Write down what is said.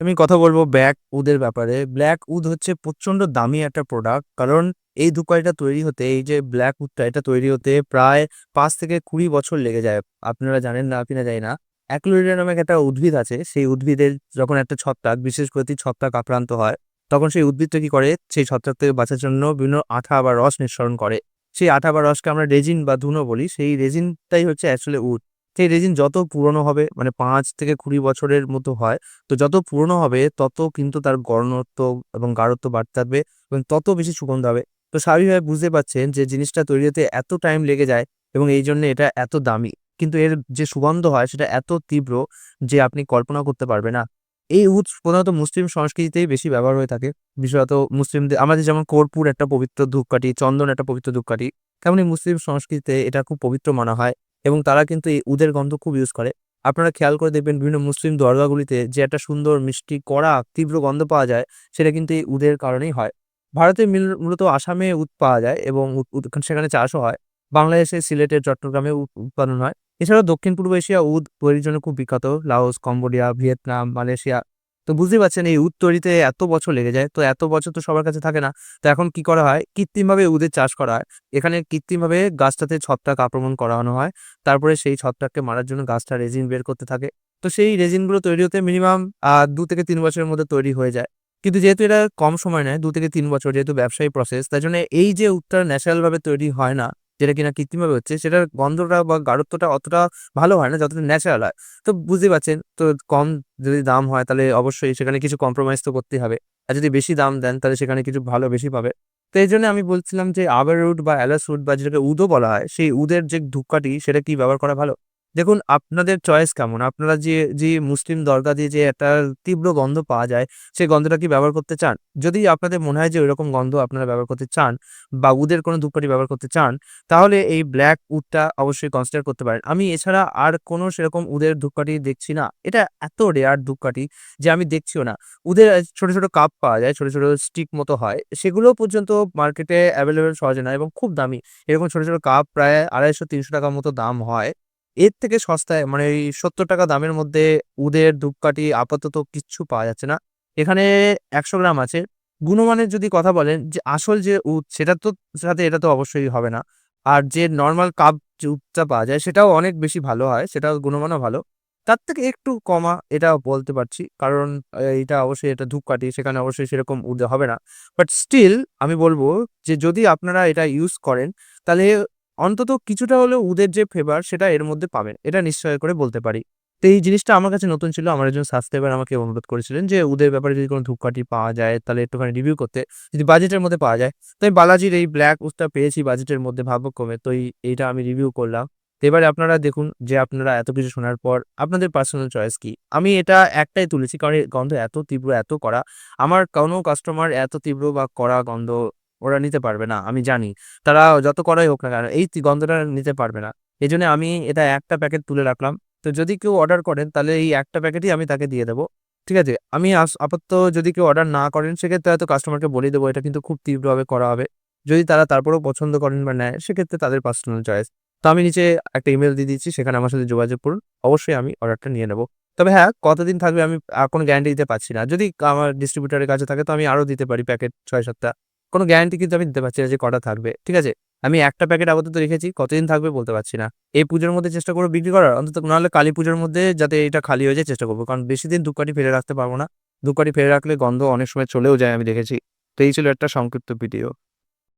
আমি কথা বলব ব্ল্যাক উদের ব্যাপারে। ব্ল্যাক উদ হচ্ছে প্রচণ্ড দামি একটা প্রোডাক্ট। কারণ এই ধূপকাঠিটা তৈরি হতে এই যে ব্ল্যাক উডটা এটা তৈরি হতে প্রায় পাঁচ থেকে ২০ বছর লেগে যায়। আপনারা জানেন না কিনা জানি না। অ্যাক্লোরিয়া নামক একটা উদ্ভিদ আছে। সেই উদ্ভিদের যখন একটা ছত্রাক বিশেষ করে ছত্রাক আক্রান্ত হয়, তখন সেই উদ্ভিদটা কি করে সেই ছত্রাক থেকে বাঁচার জন্য বিভিন্ন আঠা বা রস নিঃসরণ করে। সেই আঠা বা রসকে আমরা রেজিন বা ধুনো বলি। সেই রেজিনটাই হচ্ছে অ্যাকচুয়ালি উড। সেই রেজিন যত পুরনো হবে মানে পাঁচ থেকে ২০ বছরের মতো হয়। তো যত পুরনো হবে তত কিন্তু তার ঘনত্ব এবং গাঢ়ত্ব বাড়তে থাকবে এবং তত বেশি সুগন্ধ হবে। তো স্বাভাবিকভাবে বুঝতে পারছেন যে জিনিসটা তৈরি হতে এত টাইম লেগে যায় এবং এই জন্য এটা এত দামি। কিন্তু এর যে সুগন্ধ হয় সেটা এত তীব্র যে আপনি কল্পনা করতে পারবে না। এই উৎস প্রধানত মুসলিম সংস্কৃতিতেই বেশি ব্যবহার হয়ে থাকে। বিশেষত মুসলিমদের আমাদের যেমন কর্পূর একটা পবিত্র ধূপকাঠি, চন্দন একটা পবিত্র ধূপকাঠি। তেমনি মুসলিম সংস্কৃতিতে এটা খুব পবিত্র মানা হয় এবং তারা কিন্তু এই উদের গন্ধ খুব ইউজ করে। আপনারা খেয়াল করে দেখবেন বিভিন্ন মুসলিম দরগাগুলিতে যে একটা সুন্দর মিষ্টি কড়া তীব্র গন্ধ পাওয়া যায় সেটা কিন্তু এই উদের কারণেই হয়। ভারতে মিল মূলত আসামে উদ পাওয়া যায় এবং সেখানে চাষও হয়। বাংলাদেশে সিলেটের চট্টগ্রামে উৎপাদন হয়। এছাড়াও দক্ষিণ-পূর্ব এশিয়া উদ তৈরির জন্য খুব বিখ্যাত। Laos, Cambodia, Vietnam, Malaysia. তো বুঝতেই পারছেন এই উদ তৈরিতে এত বছর লেগে যায়। তো এত বছর তো সবার কাছে থাকে না। তো এখন কি করা হয়? কৃত্রিমভাবে উদের চাষ করা হয়। এখানে কৃত্রিমভাবে গাছটাতে ছত্রাক আক্রমণ করানো হয়। তারপরে সেই ছত্রাককে মারার জন্য গাছটা রেজিন বের করতে থাকে। তো সেই রেজিনগুলো তৈরি হতে মিনিমাম দু থেকে তিন বছরের মধ্যে তৈরি হয়ে যায়। কিন্তু যেহেতু এটা কম সময় নেয় দু থেকে তিন বছর যেহেতু ব্যবসায়ী প্রসেস তাই জন্য এই যে উদটা ন্যাচারালভাবে তৈরি হয় না, যেটা কিনা কৃত্রিমভাবে হচ্ছে, সেটার গন্ধটা বা গাঢ়ত্বটা অতটা ভালো হয় না, যতটা ন্যাচারাল হয়। তো বুঝতে পারছেন, তো কম যদি দাম হয় তাহলে অবশ্যই সেখানে কিছু কম্প্রোমাইজ তো করতেই হবে। আর যদি বেশি দাম দেন তাহলে সেখানে কিছু ভালো বেশি পাবে। তো এই জন্য আমি বলছিলাম যে আবার উড বা অ্যালাস উড বা যেটাকে উদও বলা হয়, সেই উদের যে ধূপকাঠি, সেটা কি ব্যবহার করা ভালো? দেখুন আপনাদের চয়েস কেমন? আপনারা যে, যে মুসলিম দরগা দিয়ে যে একটা তীব্র গন্ধ পাওয়া যায় সেই গন্ধটা কি ব্যবহার করতে চান? যদি আপনাদের মনে হয় যে ঐরকম গন্ধ আপনারা ব্যবহার করতে চান বা উদের কোনো ধূপকাঠি ব্যবহার করতে চান, তাহলে এই ব্ল্যাক উডটা অবশ্যই কনসিডার করতে পারেন। আমি এছাড়া আর কোনো সেরকম উদের ধূপকাঠি দেখছি না। এটা এত রেয়ার ধূপকাঠি যে আমি দেখছিও না। উদের ছোট, ছোট কাপ পাওয়া যায়, ছোট, ছোট স্টিক মতো হয়। সেগুলো পর্যন্ত মার্কেটে অ্যাভেলেবেল সহজে না এবং খুব দামি। এরকম ছোট, ছোট কাপ প্রায় ৳২৫০-৩০০ মতো দাম হয়। এর থেকে সস্তায় মানে এই ৳৭০ দামের মধ্যে উদের ধূপকাঠি আপাতত কিচ্ছু পাওয়া যাচ্ছে না। এখানে ১০০ গ্রাম আছে। গুণমানের যদি কথা বলেন, যে আসল যে উদ, সেটা তো, সাথে এটা তো অবশ্যই হবে না। আর যে নর্মাল কাপ যে উদটা পাওয়া যায়, সেটাও অনেক বেশি ভালো হয়। সেটাও গুণমানও ভালো। তার থেকে একটু কমা, এটা বলতে পারছি। কারণ এটা অবশ্যই এটা ধূপকাঠি, সেখানে অবশ্যই সেরকম উদ হবে না। বাট স্টিল, আমি বলব যে যদি আপনারা এটা ইউজ করেন, তাহলে অন্তত কিছুটা হলেও উদের যে ফেভার সেটা এর মধ্যে পাবেন। এটা নিশ্চয় করে বলতে পারি। তো এই জিনিসটা আমার কাছে নতুন ছিল। আমার একজন সাবস্ক্রাইবার আমাকে অনুরোধ করেছিলেন যে উদের ব্যাপারে যদি কোনো ধূপকাঠি পাওয়া যায় তাহলে একটুখানি রিভিউ করতে। যদি বাজেটের মধ্যে পাওয়া যায়। তো আমি বালাজির এই ব্ল্যাক উডটা পেয়েছি বাজেটের মধ্যে ভাগ্যক্রমে। তো এইটা আমি রিভিউ করলাম। এবারে আপনারা দেখুন যে আপনারা এত কিছু শোনার পর আপনাদের পার্সোনাল চয়েস কি? আমি এটা একটাই তুলেছি কারণ গন্ধ এত তীব্র, এত কড়া। আমার কোনো কাস্টমার এত তীব্র বা কড়া গন্ধ ওরা নিতে পারবে না। আমি জানি। তারা যত করাই হোক না কেন এই গন্ধটা নিতে পারবে না। এই জন্য আমি এটা একটা প্যাকেট তুলে রাখলাম। তো যদি কেউ অর্ডার করেন তাহলে এই একটা প্যাকেটই আমি তাকে দিয়ে দেবো ঠিক আছে? আমি আপাতত যদি কেউ অর্ডার না করেন সেক্ষেত্রে হয়তো কাস্টমারকে বলেই দেবো এটা কিন্তু খুব তীব্রভাবে করা হবে। যদি তারা তারপরেও পছন্দ করেন বা নেয় সেক্ষেত্রে তাদের পার্সোনাল চয়েস। তো আমি নিচে একটা ইমেল দিয়ে দিচ্ছি সেখানে আমার সাথে যোগাযোগ করুন। অবশ্যই আমি অর্ডারটা নিয়ে নেব। তবে হ্যাঁ, কতদিন থাকবে আমি কোনো গ্যারান্টি দিতে পারছি না। যদি আমার ডিস্ট্রিবিউটারের কাছে থাকে তো আমি আরও দিতে পারি প্যাকেট ৬-৭ টা। কোনো গ্যারান্টি কিন্তু আমি দিতে পারছি না যে কটা থাকবে। ঠিক আছে? আমি একটা প্যাকেট আপাতত রেখেছি। কতদিন থাকবে বলতে পারছি না। এই পুজোর মধ্যে চেষ্টা করব বিক্রি করার। অন্তত নাহলে কালী পুজোর মধ্যে যাতে এটা খালি হয়ে যায় চেষ্টা করব, কারণ বেশি দিন ধূপকাঠি ফেলে রাখতে পারব না। ধূপকাঠি ফেলে রাখলে গন্ধ অনেক সময় চলেও যায় আমি দেখেছি। তো এই ছিল একটা সংক্ষিপ্ত ভিডিও।